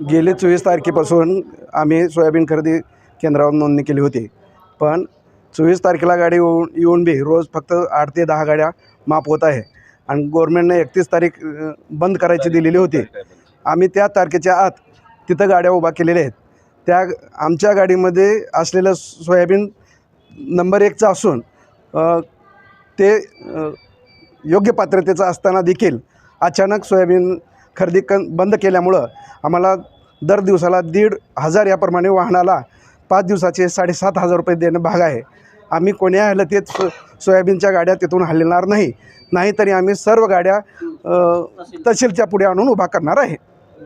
गेले चोवीस तारखेपासून आम्ही सोयाबीन खरेदी केंद्रावर नोंदणी केली होती. पण चोवीस तारखेला गाडी येऊन येऊन बी रोज फक्त आठ ते दहा गाड्या माफ होत आहे. आणि गव्हर्मेंटने एकतीस तारीख बंद करायची दिलेली होती. आम्ही त्या तारखेच्या आत तिथं गाड्या उभा केलेल्या आहेत. त्या आमच्या गाडीमध्ये असलेलं सोयाबीन नंबर एकचा असून ते योग्य पात्रतेचं असताना देखील अचानक सोयाबीन खरेदी क बंद केल्यामुळं आम्हाला दर दिवसाला दीड हजार याप्रमाणे वाहनाला पाच दिवसाचे साडेसात हजार रुपये देणं भाग आहे. आम्ही कोण्या हलतीत सो सोयाबीनच्या गाड्या तिथून हलणार नाही. नाहीतरी आम्ही सर्व गाड्या तहसीलच्या पुढे आणून उभा करणार आहे.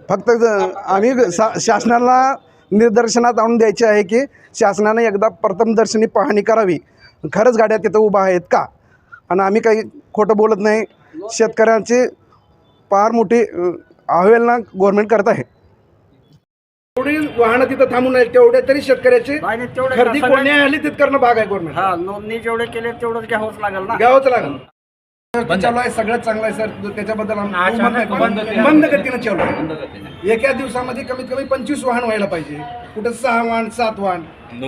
फक्त आम्ही सा शासनाला निदर्शनात आणून द्यायचे आहे की शासनाने एकदा प्रथमदर्शनी पाहणी करावी. खरंच गाड्या तिथं उभा आहेत का? आणि आम्ही काही खोटं बोलत नाही. शेतकऱ्यांची फार मोठी अ, अवहेलना गव्हर्नमेंट करत आहे. एवढी वाहनं तिथं थांबून आहेत तेवढ्या तरी शेतकऱ्याची नाही तेवढं खरेदी सगळं- कोण्या आली तिथं करणं भाग आहे गव्हर्नमेंट हा नोंदणी जेवढे केले तेवढंच घ्यावंच लागेल ना. घ्यावंच लागेल. चालू आहे सगळ्यात चांगलं आहे सर. त्याच्याबद्दल आम- अचानक दुमत नाही, पण बंद केलं. बंद गतीनं चालू आहे. एका दिवसामध्ये कमीत कमी पंचवीस वाहन व्हायला पाहिजे. कुठं सहा वाहन सात वाहन.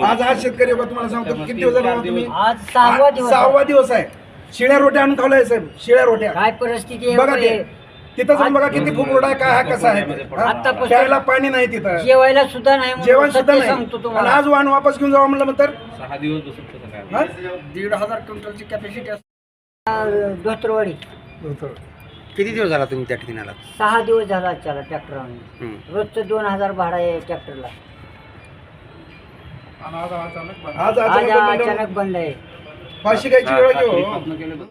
आज हा शेतकरी बघा तुम्हाला सांगतो किती दिवस झाले तुम्ही? आज सहावा दिवस सहावा दिवस आहे. शिळ्या रोट्या आणून खावलाय साहेब. शिळ्या रोट्या. काय परिस्थिती आहे बघा ते. वगैरे. तिथं जाऊन बघा किती खूप रोड आहे काय हा कसा आहे. हा? प्यायला पाणी नाही तिथं. जेवायला सुद्धा नाही म्हणून जेवण सत्य सुद्धा सांगतो नाही तुम्हाला. आणि आज वाहन वापस घेऊन जावं म्हणलं तर? सहा दिवस बसून कसं काय हा? दीड हजार क्विंटलची कॅपॅसिटी असते धोत्रवाडी. किती दिवस झाला तुम्ही त्या ठिकाणी आलात सहा दिवस झाला त्याला ट्रॅक्टरने हम्म. रोजचं दोन हजार भाडा आहे ट्रॅक्टरला. आज आज अचानक बंद- अचानक बंद आहे. फाशी घ्यायची वेळ घेऊ. तर.